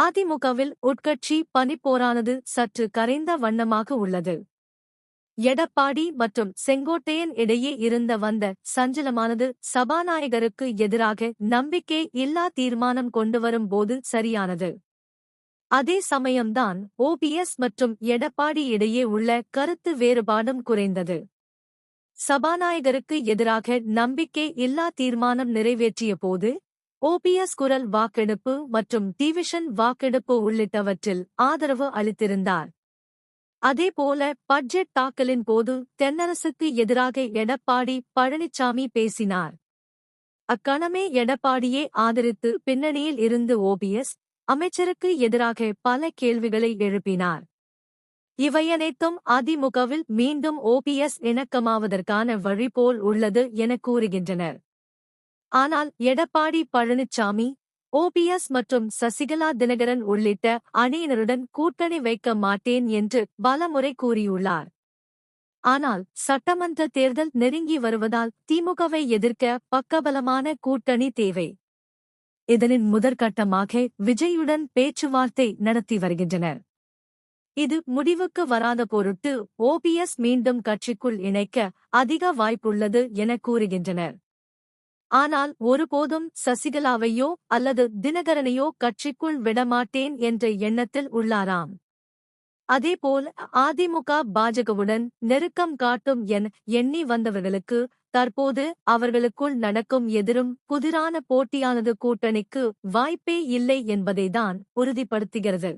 அதிமுகவில் உட்கட்சி பனிப்போரானது சற்று கரைந்த வண்ணமாக உள்ளது. எடப்பாடி மற்றும் செங்கோட்டையன் இடையே இருந்த வந்த சஞ்சலமானது சபாநாயகருக்கு எதிராக நம்பிக்கை இல்லா தீர்மானம் கொண்டுவரும் போது சரியானது. அதே சமயம்தான் ஓபிஎஸ் மற்றும் எடப்பாடி இடையே உள்ள கருத்து வேறுபாடும் குறைந்தது. சபாநாயகருக்கு எதிராக நம்பிக்கை இல்லா தீர்மானம் நிறைவேற்றிய போது ஓபிஎஸ் குரல் வாக்கெடுப்பு மற்றும் டிவிஷன் வாக்கெடுப்பு உள்ளிட்டவற்றில் ஆதரவு அளித்திருந்தார். அதேபோல பட்ஜெட் தாக்கலின் போது தென்னரசுக்கு எதிராக எடப்பாடி பழனிசாமி பேசினார். அக்கணமே எடப்பாடியே ஆதரித்து பின்னணியில் இருந்து ஓபிஎஸ் அமைச்சருக்கு எதிராக பல கேள்விகளை எழுப்பினார். இவையனைத்தும் அதிமுகவில் மீண்டும் ஓபிஎஸ் இணக்கமாவதற்கான வழி போல் உள்ளது என கூறுகின்றனர். ஆனால் எடப்பாடி பழனிசாமி ஓபிஎஸ் மற்றும் சசிகலா தினகரன் உள்ளிட்ட அணியினருடன் கூட்டணி வைக்க மாட்டேன் என்று பலமுறை கூறியுள்ளார். ஆனால் சட்டமன்ற தேர்தல் நெருங்கி வருவதால் திமுகவை எதிர்க்க பக்கபலமான கூட்டணி தேவை. இதனின் முதற்கட்டமாக விஜயுடன் பேச்சுவார்த்தை நடத்தி வருகின்றனர். இது முடிவுக்கு வராத பொருட்டு ஓபிஎஸ் மீண்டும் கட்சிக்குள் இணைக்க அதிக வாய்ப்புள்ளது என கூறுகின்றனர். ஆனால் ஒருபோதும் சசிகலாவையோ அல்லது தினகரனையோ கட்சிக்குள் விடமாட்டேன் என்ற எண்ணத்தில் உள்ளாராம். அதேபோல் அதிமுக பாஜகவுடன் நெருக்கம் காட்டும் என எண்ணி வந்தவர்களுக்கு தற்போது அவர்களுக்குள் நடக்கும் எதிரும் புதிரான போட்டியானது கூட்டணிக்கு வாய்ப்பே இல்லை என்பதைதான் உறுதிப்படுத்துகிறது.